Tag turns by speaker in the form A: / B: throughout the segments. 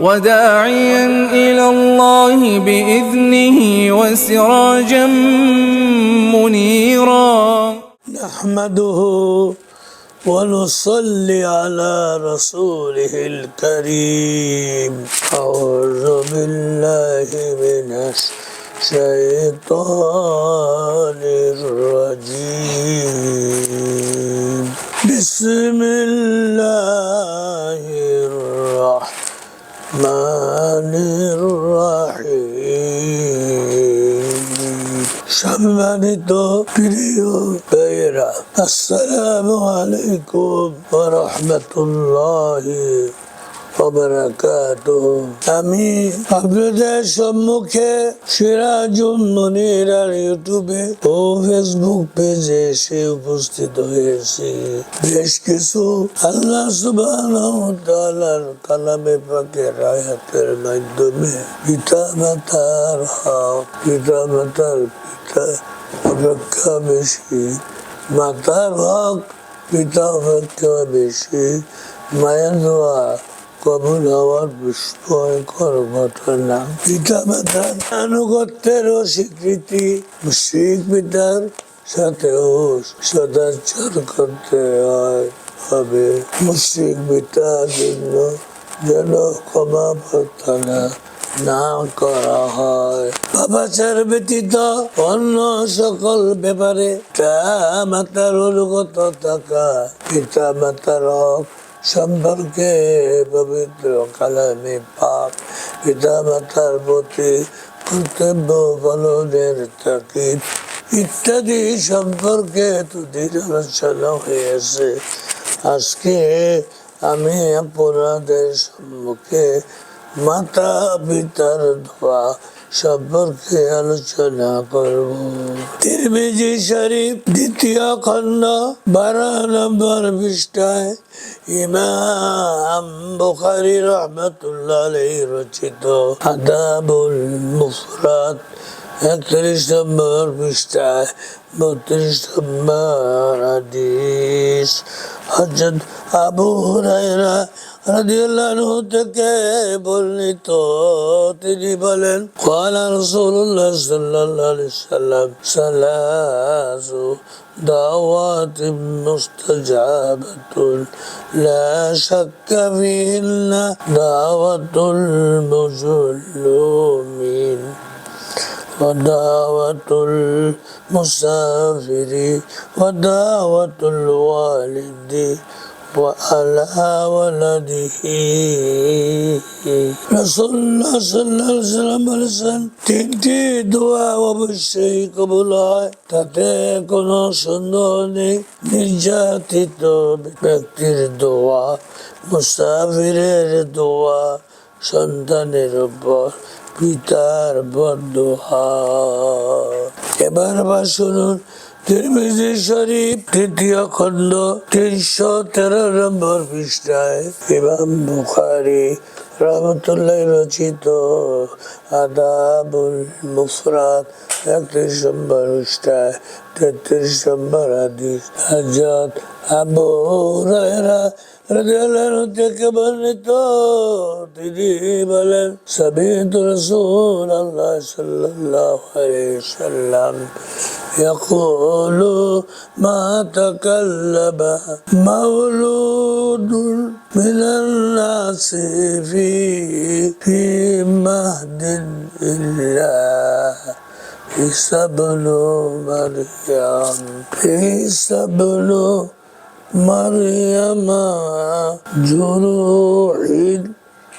A: وداعيا إلى الله بإذنه وسراجا منيرا.
B: نحمده ونصلي على رسوله الكريم. أعوذ بالله من الشيطان الرجيم. بسم الله الرحمن الرحيم সম্মানিত প্রিয় ভাইয়েরা আসসালামু আলাইকুম রহমতুল্লাহ আমি আপনাদের সম্মুখে সিরাজুল ইউটিউবে ও ফেসবুক পেজে এসে উপস্থিত হয়েছি। বেশ কিছু আল্লাহ তাআলার কালামে পাকের আয়াতের মাধ্যমে পিতা মাতার হক পিতা মাতার পিতা, অপেক্ষা বেশি, মাতার হক, পিতা অপেক্ষা বেশি, মায়ের দোয়া কবুল হওয়ার বিস্ময়কর ঘটনা। পিতা মাতার আনুগত্যের স্বীকৃতি শিখ পিতার সাথেও সদাচার করতে হয়। হবে মুশ্রিক পিতার জন্য যেন ক্ষমা প্রার্থনা না করা হয়। বাবাচার ব্যতীত অন্য সকল ব্যাপারে তা মাতার অনুগত থাকা পিতা মাতার হক সম্পর্কে পবিত্র কালামে পিতা মাতার প্রতি কর্তব্য পালনের তাকিদ ইত্যাদি সম্পর্কে তুদির আলোচনা হয়েছে। আজকে আমি আপনাদের সম্মুখে মাতা পিতার ধোয়া সম্পর্কে আলোচনা করব। তিরমিজি শরীফ দ্বিতীয় খণ্ড, বারো নম্বর পৃষ্ঠায় ইমাম বুখারি রহমতুল্লাহ রচিত আদাবুল মুফরাত একত্রিশ নম্বর পৃষ্ঠায় বত্রিশ নম্বর হাদিস হজরত আবু হুরায়রা রাদিয়াল্লাহু থেকে বর্ণিত তিনি বলেন قال رسول الله صلى الله عليه وسلم ثلاث دعوات مستجابة لا شك فيهن دعوة المظلومين ودعوة المسافر ودعوة الوالد وعلى ولده রসুল্লাহ সাল্লাহ সাল্লাম বলেছেন তিনটি দোয়া অবশ্যই কবুল হয় তাতে কোনো সন্দেহ নেই নির্যাতিত ব্যক্তির দোয়া মুসাফিরের দোয়া সন্তানের উপর পিতার বদোহা এবার আবার শুনুন তিরমিজি শরীফ তৃতীয় খণ্ড তিনশো তেরো নম্বর পৃষ্ঠায় ইমাম বুখারি রহমতুল্লাহ রচিত আদাবুল মুফরাত একত্রিশ নম্বর পৃষ্ঠায়, তেত্রিশ নম্বর হাদিস। হজরত আবু রাদিয়াল্লাহু থেকে বর্ণিত তিনি বলেন সাবিত রাসূলুল্লাহ সাল্লাল্লাহু আলাইহি সাল্লাম يقول ما تكلم مولود من الناس في في مهد الله عيسى بن مريم عيسى بن مريم جروح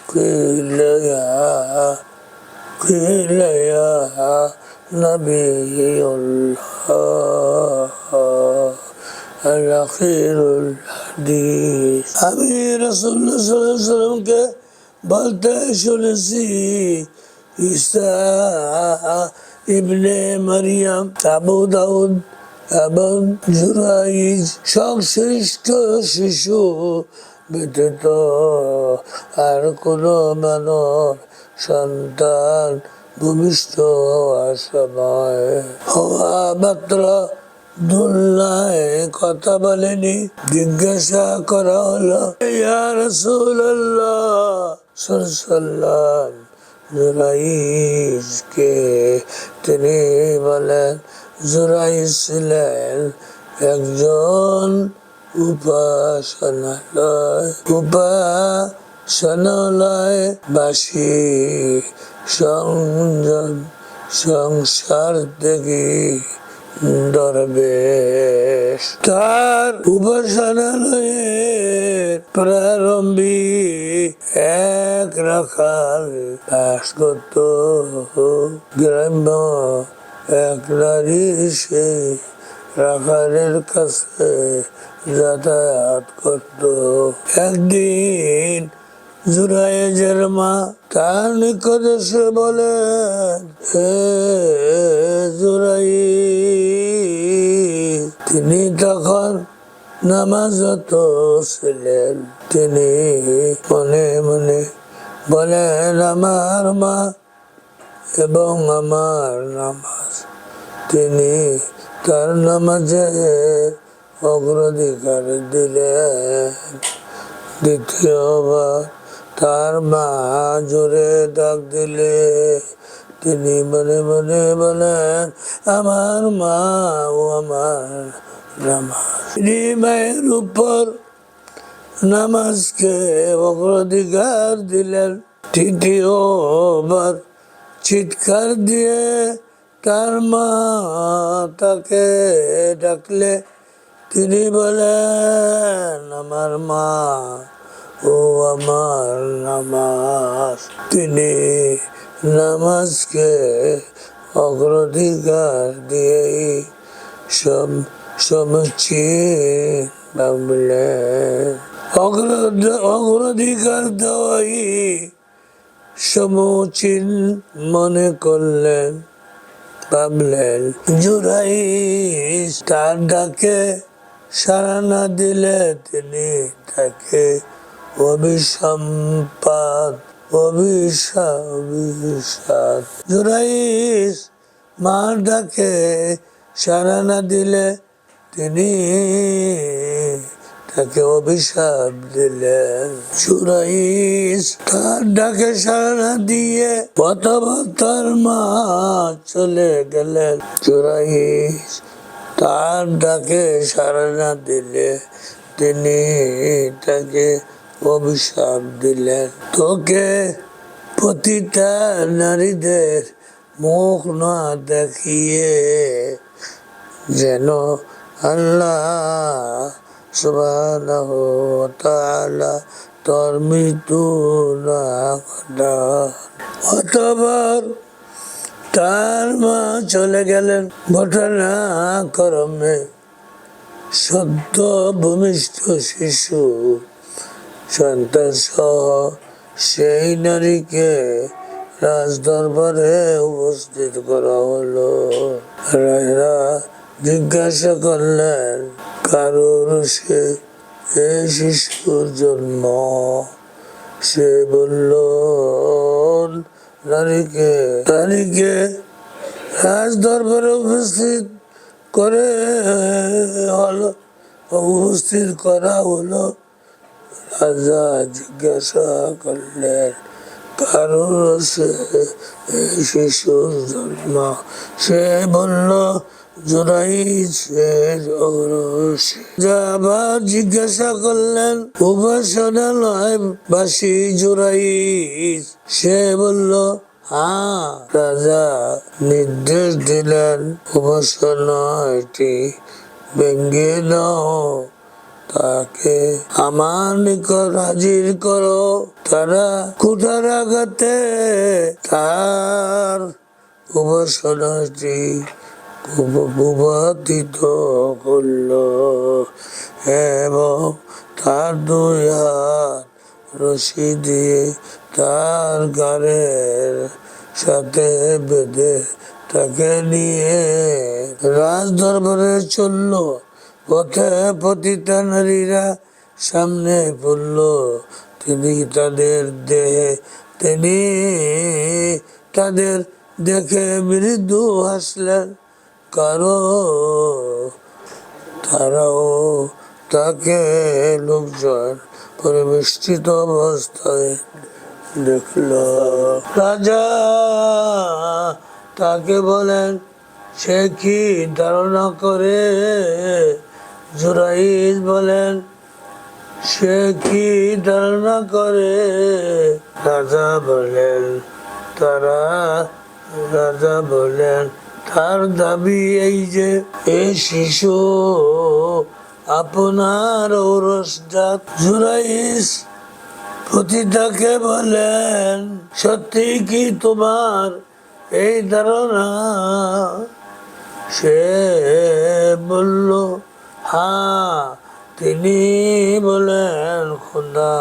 B: قيل يا قيل يا نبي الله الأخير الحديث আমি রসুল্লাহ সাল্লাহ সাল্লামকে বলতে শুনেছি ঈসা ইবনে মারিয়াম আবু দাউদ এবং জুরাইজ সংশ্লিষ্ট শিশু ব্যতীত আর কোনো মানব সন্তান ভূমিষ্ঠ হওয়ার সময় হওয়া মাত্র দুল্লায় কথা বলেনি, জিজ্ঞাসা করা হলো, ইয়া রাসূলুল্লাহ সাল্লাম জুরাইজকে তিনি বলেন জুরাইজ ছিলেন একজন উপাসনালয় উপাসনালয় বাসী সংযম, সংসার থেকে দরবেশ। তার উপাসনালয়ের প্রারম্ভিক এক রাখাল বাস করত গ্রাম্য এক নারী সে রাখালের কাছে যাতায়াত করত। একদিন জুরাইজের মা তার নিকট এসে বলেন, হে জুরাই তিনি তখন নামাজত ছিলেন। তিনি মনে মনে বলেন, আমার মা এবং আমার নামাজ তিনি তার নামাজে অগ্রাধিকার দিলেন। দ্বিতীয়বার তার মা জোরে ডাক দিলে। তিনি মনে মনে বলেন, আমার মা ও আমার মায়ের উপর নামাজকে অগ্রাধিকার দিলেন। তৃতীয়বার চিৎকার দিয়ে তার মা তাকে ডাকলে তিনি বলেন, আমার মা, ও আমার নামাজ। তিনি নামাজকে অগ্রাধিকার দিয়েই সব সমুচিত ভাবলেন অগ্র- অগ্রাধিকার দেওয়াই সমুচিত মনে করলেন। ভাবলেন জুরাই তার ডাকে সাড়া না দিলে তিনি তাকে অভিসম্পাদ অভিশাপ জুরাইস মার ডাকে সাড়া না দিলে তিনি তাকে অভিশাপ দিলেন জুরাইস তার ডাকে না দিয়ে অথবা তার মা চলে গেলেন। জুরাইস তার ডাকে না দিলে, তিনি তাকে অভিশাপ দিলেন। তোকে প্রতিটা নারীদের মুখ না দেখিয়ে যেন আল্লাহ অতবার তার মা চলে গেলেন ঘটনা ক্রমে সদ্য ভূমিষ্ঠ শিশু সন্তান সহ সেই নারীকে রাজদরবারে উপস্থিত করা হলো। রায়রা জিজ্ঞাসা করলেন, কারোর সে এই শিশুর জন্ম সে বলল নারীকে। নারীকে রাজ দরবারে উপস্থিত করে হলো, উপস্থিত করা হলো। রাজা জিজ্ঞাসা করলেন কারণ সে শিশুর জন্ম সে বলল জোরাই সে আবার জিজ্ঞাসা করলেন, উপাসনালয় বাসী জোরাই সে বলল হ্যাঁ রাজা নির্দেশ দিলেন উপাসনাটি ভেঙ্গে নাও তাকে আমার নিকট হাজির করো। তারা কুঠার আঘাতে তার উপাসনাটি উপবাদিত করল এবং তার দুই হাত রশি দিয়ে তার গাড়ের সাথে বেঁধে তাকে নিয়ে রাজ দরবারে চলল। পথে পতিতা নারীরা সামনে পড়ল। তিনি তাদের দেহে, তিনি তাদের দেখে মৃদু হাসলেন। কারও, তারাও তাকে লোকজন পরিবেষ্টিত অবস্থায় দেখল। রাজা তাকে বলেন, সে কি ধারণা করে? জুরাইজ বলেন, সে কি ধারণা করে? রাজা বলেন, তারা রাজা বলেন তার দাবি এই যে, এ শিশু আপনার ঔরসজাত জুরাইস পতিতাকে বলেন, সত্যি কি তোমার এই ধারণা? সে বলল হ্যাঁ তিনি বলেন, খোদা,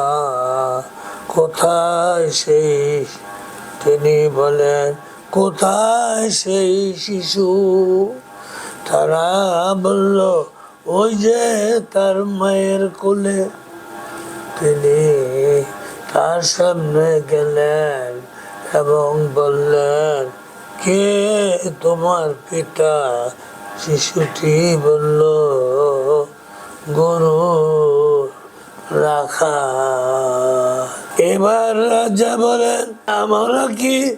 B: কোথায় সেই? তিনি বলেন কোথায় সেই শিশু? তারা বলল, ওই যে তার মায়ের কোলে। তিনি তার সামনে গেলেন এবং বললেন, কে তোমার পিতা? শিশুটি বলল, গরু রাখা। এবার রাজা বলেন আমরা কি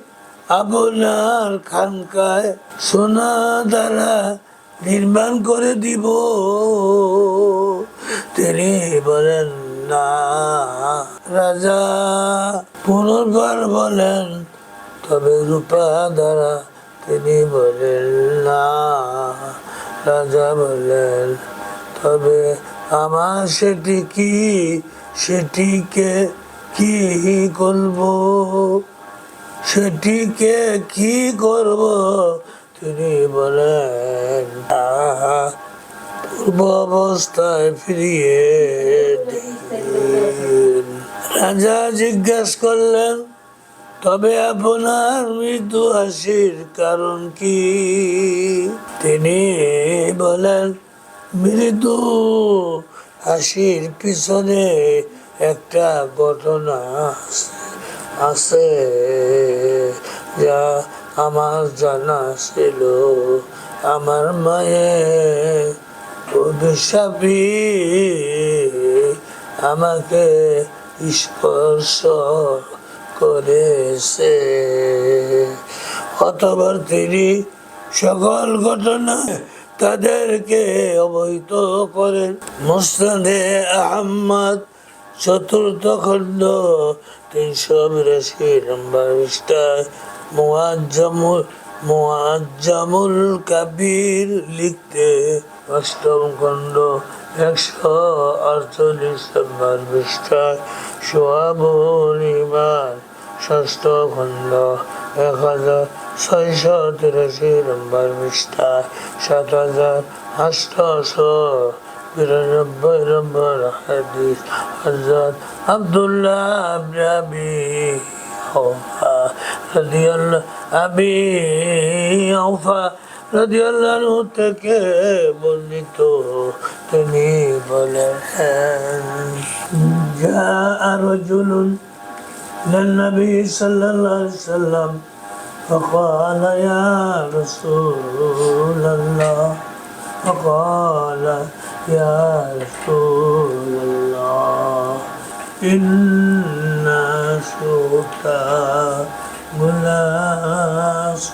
B: আপনার খানকায় সোনা দ্বারা নির্মাণ করে দিব। তিনি বলেন, না, রাজা, পুনর্বার বলেন, তবে রূপা দ্বারা তিনি বলেন, না, রাজা বলেন, তবে আমার সেটি কি? সেটিকে কি করব? সেটিকে কি করব তিনি বলেন "আহা, পূর্ব অবস্থায় ফিরিয়ে রাজা জিজ্ঞাসা করলেন তবে আপনার মৃত্যু হাসির কারণ কি? তিনি বলেন মৃত্যু হাসির পিছনে একটা ঘটনা আছে। আছে। যা আমার জানা ছিল, আমার মায়ের অভিশাপী আমাকে স্পর্শ করেছে। অতবার তিনি সকল ঘটনা তাদেরকে অবহিত করেন। মুস্তাদে আহম্মদ চতুর্থ খণ্ড তিনশো বিরাশি নম্বর পৃষ্ঠায় মুআজ্জামুল মুআজ্জামুল কাবির লিখতে অষ্টম খণ্ড, একশো আটচল্লিশ নম্বর পৃষ্ঠায় সোয়াবুল ষষ্ঠ খণ্ড, এক হাজার ছয়শো তিরাশি নম্বর পৃষ্ঠায় সাত হাজার আটশোশো বিরানব্বই নম্বর হাদিস হজরত আব্দুল্লাহ আবনে আবি আওফা রাদিয়াল্লাহ আবি আওফা রাদিয়াল্লাহু থেকে বর্ণিত তিনি বলেন যা রজুলুন للنبي صلى الله عليه وسلم فقال يا رسول الله فقال يا رسول الله إن سوتا غلاس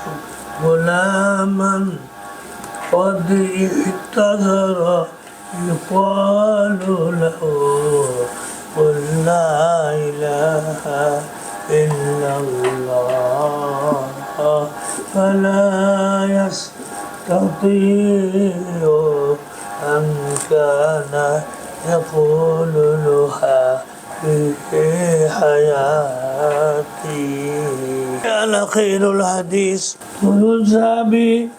B: غلاما قد احتضر يقال له قل لا إله إلا الله فلا يستطيع أن كان يقول لها في حياتي على خير الحديث الزابي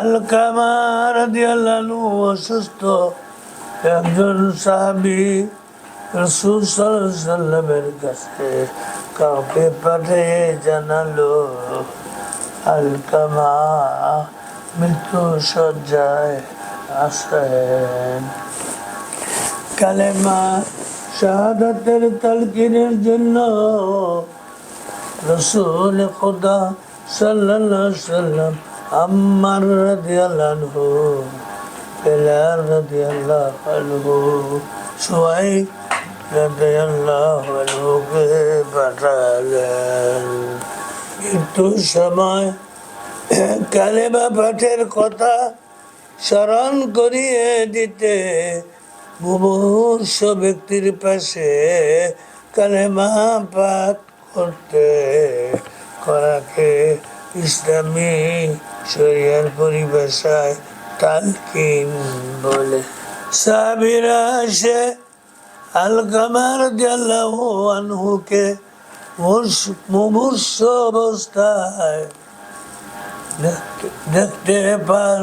B: আলকামা রাদিয়াল্লাহু অসুস্থ একজন সাহাবি রসুল সাল্লামের কাছে কাউকে পাঠিয়ে জানালো আলকামা মৃত্যু সজ্জায় আসেন কালেমা শাহাদাতের তালকিনের জন্য রসুল খোদা সাল্লাল্লাহু সাল্লাম আম্মার রাদিয়াল্লাহু বেলাল রাদিয়াল্লাহু আনহু, সুয়াই রাদিয়াল্লাহু আনহুকে পাঠালেন। একটু সময় কালেমা পাঠের কথা স্মরণ করিয়ে দিতে মুমূর্ষ ব্যক্তির পাশে কালেমা পাঠ করতে। করাকে ইসলামী শরিয়ার পরিভাষায় তালকিন বলে। সাবিরা সে আলকামার দিয়াল্লাহু আনহুকে মুমূর্ষ অবস্থায় দেখতে- পান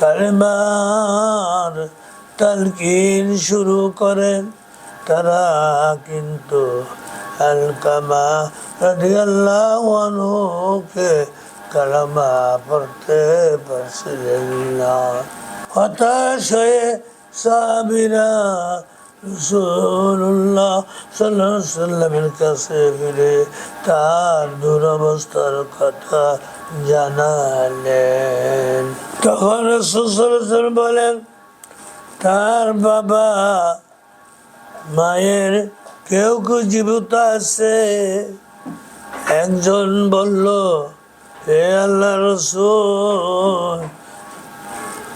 B: কালেমার তালকিন শুরু করেন তারা কিন্তু আলকামা রাদিয়াল্লাহু আনহুকে কালামা পড়তে পারছিলেন না হতাশ হয়ে সাবিরা রসুল্লাহ সাল্লাহ সাল্লামের কাছে ফিরে তার দুরবস্থার কথা জানালেন। তখন রসুল বলেন, তার বাবা মায়ের কেউ কেউ জীবিত আছে? একজন বলল, হে আল্লাহ রসুল,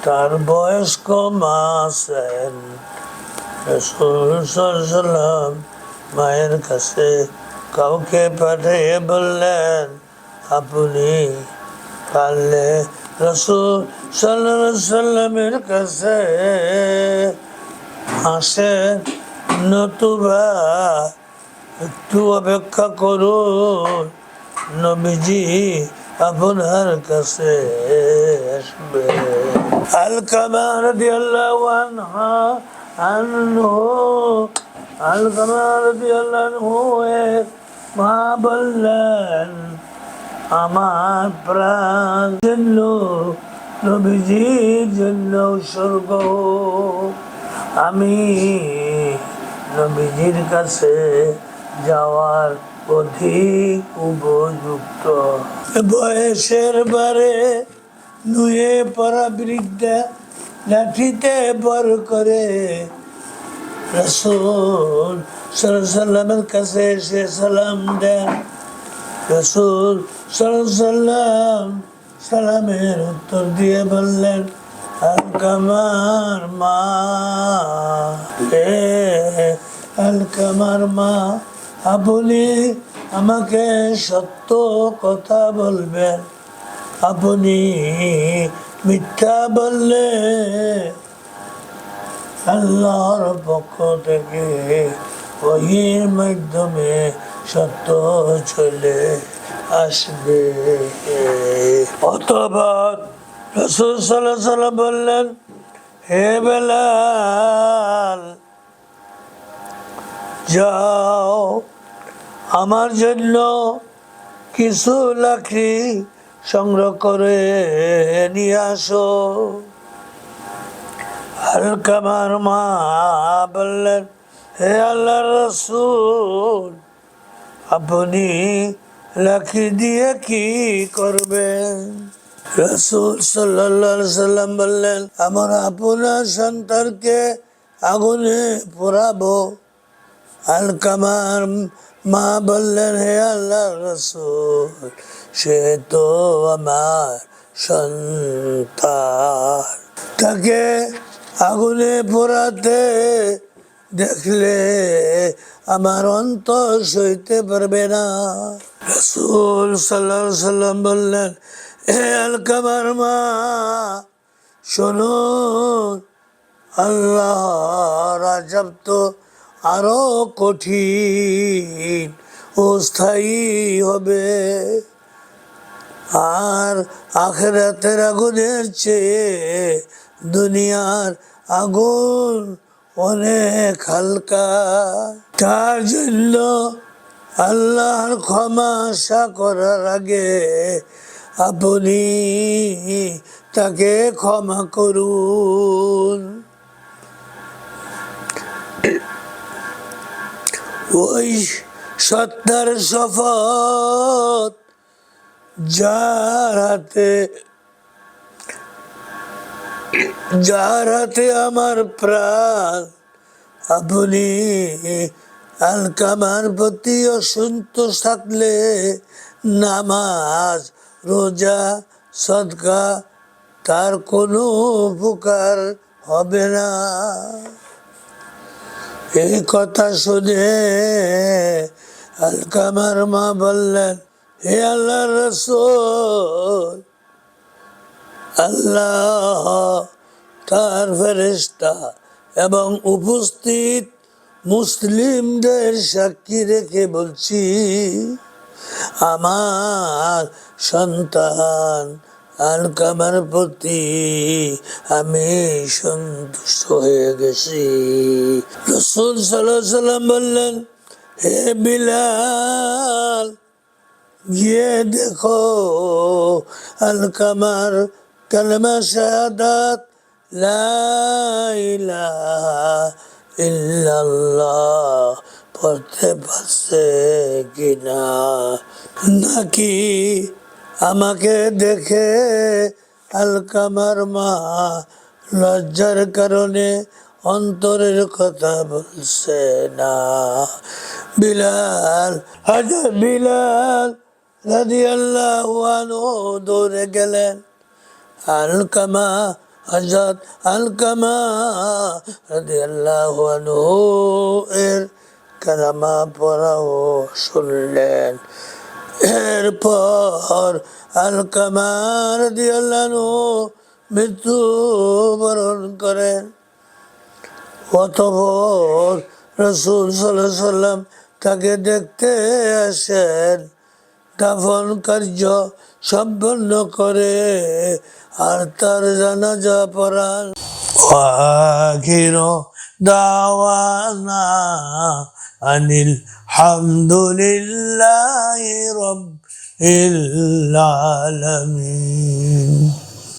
B: তার বয়স কম আছেন রসুল সাল্লাম মায়ের কাছে কাউকে পাঠিয়ে বললেন, আপনি পারলে রসুল সাল্লাহ সাল্লামের কাছে আসেন, নতুবা একটু অপেক্ষা করুন, নবীজি আপনার কাছে আসবে। আল কামার দিয়াল্লাহু আনহা আনহু আল কামার দিয়াল্লাহু এর মা বললেন আমার প্রাণ জন্য, নবীজির জন্য স্বর্গ। আমি নবীজির কাছে যাওয়ার অধিক উপযুক্ত। বয়সের বারে নুয়ে পরা বৃদ্ধা লাঠিতে বর করে রসুল সাল্লামের কাছে এসে সালাম দেন। রসুল সাল্লাম সালামের উত্তর দিয়ে বললেন আলকামার মা এ আল মা, আপনি আমাকে সত্য কথা বলবেন। আপনি মিথ্যা বললে আল্লাহর পক্ষ থেকে ওহির মাধ্যমে সত্য চলে আসবে। অথবা রসুল সাল্লাহ সাল্লাম বললেন, হে বেলাল, যাও, আমার জন্য কিছু লাখি সংগ্রহ করে নিয়ে আসো। হালকামার মা বললেন, হে আল্লাহ রসুল, আপনি লাখি দিয়ে কি করবেন? রসুল সাল্লাহ সাল্লাম বললেন, আমার আপনার সন্তানকে আগুনে পোড়াবো। আলকামার মা বললেন, হে আল্লাহ রসুল সে তো আমার সন্তান। তাকে আগুনে পোড়াতে দেখলে আমার অন্তর সইতে পারবে না। রসুল সাল্লাহ সাল্লাম বললেন হে আলকামার মা শুনুন আল্লাহ রাজব তো আরও কঠিন ও স্থায়ী হবে। আর আখেরাতের আগুনের চেয়ে দুনিয়ার আগুন অনেক হালকা। তার জন্য আল্লাহর ক্ষমা আশা করার আগে আপনি তাকে ক্ষমা করুন। ওই সত্তার শপথ যার হাতে যার হাতে আমার প্রাণ, আপনি আলকামার প্রতি অসন্তোষ থাকলে নামাজ, রোজা, সদকা, তার কোনো উপকার হবে না। এই কথা শুনে আলকামার মা বললেন হে আল্লাহ রসুল, আল্লাহ তার ফেরেস্তা এবং উপস্থিত মুসলিমদের সাক্ষী রেখে বলছি, আমার সন্তান আলকামার প্রতি আমি সন্তুষ্ট হয়ে গেছি। রসুল সাল্লাম বললেন, হে বিলাল গিয়ে দেখো আলকামার কালমা শাহাদাত পড়তে পারছে কিনা? নাকি আমাকে দেখে আলকামার মা লজ্জার কারণে অন্তরের কথা বলছে না? বিলাল, হাজার বিলাল রাজি আল্লাহ দৌড়ে গেলেন। আলকামা হজরত আলকামা রাজি আল্লাহ এর কালামা পড়াও শুনলেন। এরপর আলকামার দিয়াল্লানু মৃত্যু বরণ করেন। অতপর রসুল সাল্লাম তাকে দেখতে আসেন। দাফন কার্য সম্পন্ন করে আর তার জানাজা পড়ান وآخر دعوانا أن الحمد لله رب العالمين